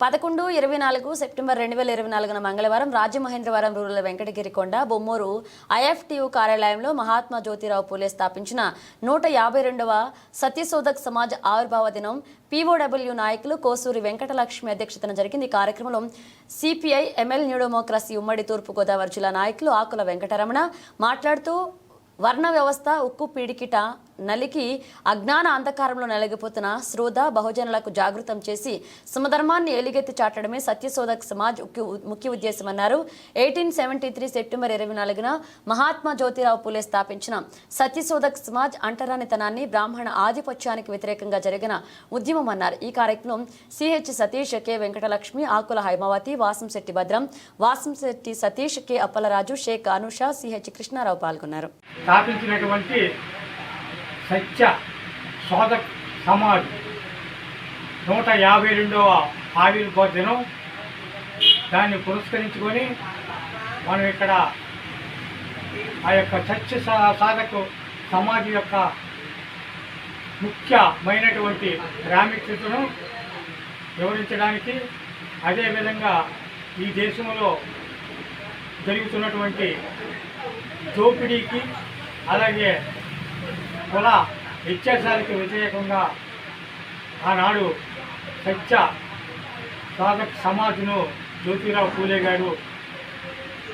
పదకొండు ఇరవై నాలుగు సెప్టెంబర్ రెండు వేల ఇరవై నాలుగున మంగళవారం రాజమహేంద్రవరం రూరల్ వెంకటగిరి కొండ బొమ్మూరు ఐఎఫ్టియు కార్యాలయంలో మహాత్మా జ్యోతిరావు పూలే స్థాపించిన నూట యాభై రెండవ సత్యశోధక్ సమాజ్ ఆవిర్భావ దినం. పీఓడబ్ల్యూ నాయకులు కోసూరి వెంకటలక్ష్మి అధ్యక్షతన జరిగింది ఈ కార్యక్రమంలో సిపిఐ ఎంఎల్ న్యూడెమోక్రసీ ఉమ్మడి తూర్పుగోదావరి జిల్లా నాయకులు ఆకుల వెంకటరమణ మాట్లాడుతూ వర్ణ వ్యవస్థ ఉక్కు పీడికిట నలికి అజ్ఞాన అంధకారంలో నలిగిపోతున్న శ్రోధ బహుజనులకు జాగృతం చేసి సమధర్మాన్ని ఏలిగెత్తి చాటడమే సత్యశోధక్ సమాజ్ ముఖ్య ఉద్దేశమన్నారు. ఎయిటీన్ సెవెంటీ త్రీ సెప్టెంబర్ ఇరవై నాలుగున మహాత్మా జ్యోతిరావు పూలే స్థాపించిన సత్యశోధక్ సమాజ్ అంటరానితనాన్ని బ్రాహ్మణ ఆధిపత్యానికి వ్యతిరేకంగా జరిగిన ఉద్యమం అన్నారు ఈ కార్యక్రమం CH Satish K Venkatalakshmi Akula Haimavathi Vasamsetti Bhadram Vasamsetti Satish K Appalaraju Sheikh Anusha CH Krishnarao పాల్గొన్నారు. స్థాపించినటువంటి సత్య శోధక్ సమాజ్ నూట యాభై రెండవ ఆవిర్భావ దినం దాన్ని పురస్కరించుకొని మనం ఇక్కడ ఆ యొక్క సత్య సాధకు సమాజ్ యొక్క ముఖ్యమైనటువంటి ప్రాముఖ్యతను వివరించడానికి అదేవిధంగా ఈ దేశంలో జరుగుతున్నటువంటి దోపిడీకి అలాగే కుల వ్యత్యాసానికి వ్యతిరేకంగా ఆనాడు సత్య సాధక్ సమాజ్ను జ్యోతిరావు పూలే గారు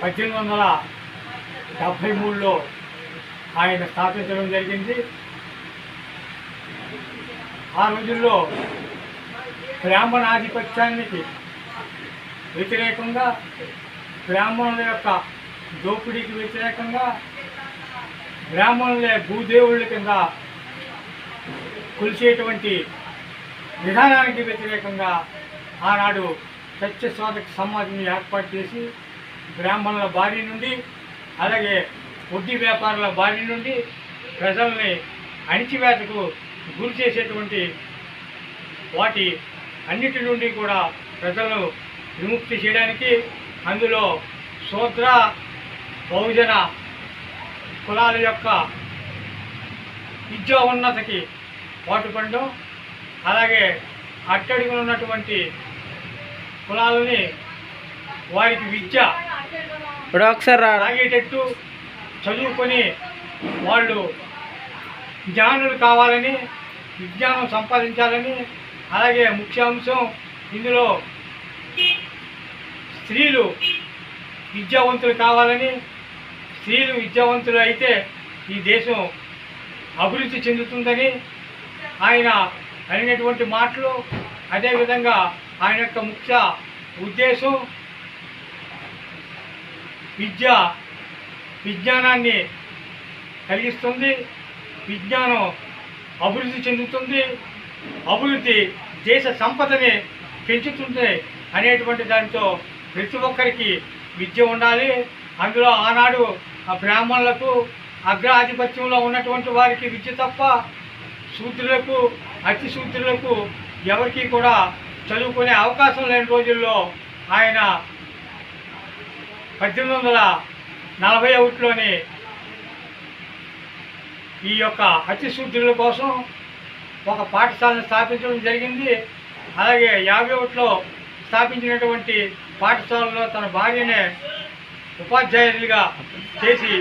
పద్దెనిమిది వందల డెబ్భై మూడులో ఆయన స్థాపించడం జరిగింది. ఆ రోజుల్లో బ్రాహ్మణాధిపత్యానికి వ్యతిరేకంగా బ్రాహ్మణుల యొక్క దోపిడీకి వ్యతిరేకంగా గ్రామంలో భూదేవుళ్ళ కింద కొలిసేటువంటి విధానానికి వ్యతిరేకంగా ఆనాడు సత్యశోధక సమాధిని ఏర్పాటు చేసి బ్రాహ్మణుల బారి నుండి అలాగే వడ్డీ వ్యాపారుల బారి నుండి ప్రజల్ని అణిచివేతకు గురి చేసేటువంటి వాటి అన్నిటి నుండి కూడా ప్రజలను విముక్తి చేయడానికి అందులో శూద్ర బహుజన కులాల యొక్క విద్యా ఉన్నతకి పాటుపడడం అలాగే అట్టడుగున ఉన్నటువంటి కులాలని వారికి విద్య ఇప్పుడు ఒకసారి తాగేటట్టు చదువుకొని వాళ్ళు జ్ఞానులు కావాలని విజ్ఞానం సంపాదించాలని అలాగే ముఖ్య అంశం ఇందులో స్త్రీలు విద్యావంతులు కావాలని స్త్రీలు విద్యావంతులు అయితే ఈ దేశం అభివృద్ధి చెందుతుందని ఆయన అనేటువంటి మాటలు అదేవిధంగా ఆయన యొక్క ముఖ్య ఉద్దేశం విద్య విజ్ఞానాన్ని కలిగిస్తుంది విజ్ఞానం అభివృద్ధి చెందుతుంది అభివృద్ధి దేశ సంపదని పెంచుతుంది అనేటువంటి దానితో ప్రతి ఒక్కరికి విద్య ఉండాలి. అందులో ఆనాడు ఆ బ్రాహ్మణులకు అగ్రాధిపత్యంలో ఉన్నటువంటి వారికి విద్య తప్ప శూద్రులకు అతి శూద్రులకు ఎవరికి కూడా చదువుకునే అవకాశం లేని రోజుల్లో ఆయన పద్దెనిమిది వందల నలభై ఒకటిలోని ఈ యొక్క అతి శూద్రుల కోసం ఒక పాఠశాలను స్థాపించడం జరిగింది. అలాగే యాభై ఒకటిలో స్థాపించినటువంటి పాఠశాలలో తన భార్యనే ఉపాధ్యాయులుగా చేసి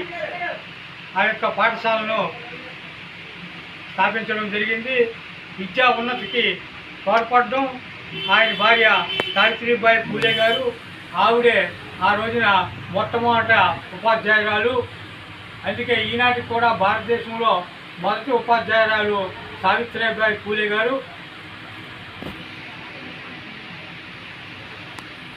ఆ యొక్క పాఠశాలను స్థాపించడం జరిగింది. విద్యా ఉన్నతికి తోడ్పడడం ఆయన భార్య సావిత్రిబాయి పూలే గారు ఆవిడే ఆ రోజున మొట్టమొదట ఉపాధ్యాయురాలు. అందుకే ఈనాటికి కూడా భారతదేశంలో మొదటి ఉపాధ్యాయురాలు సావిత్రిబాయి పూలే గారు.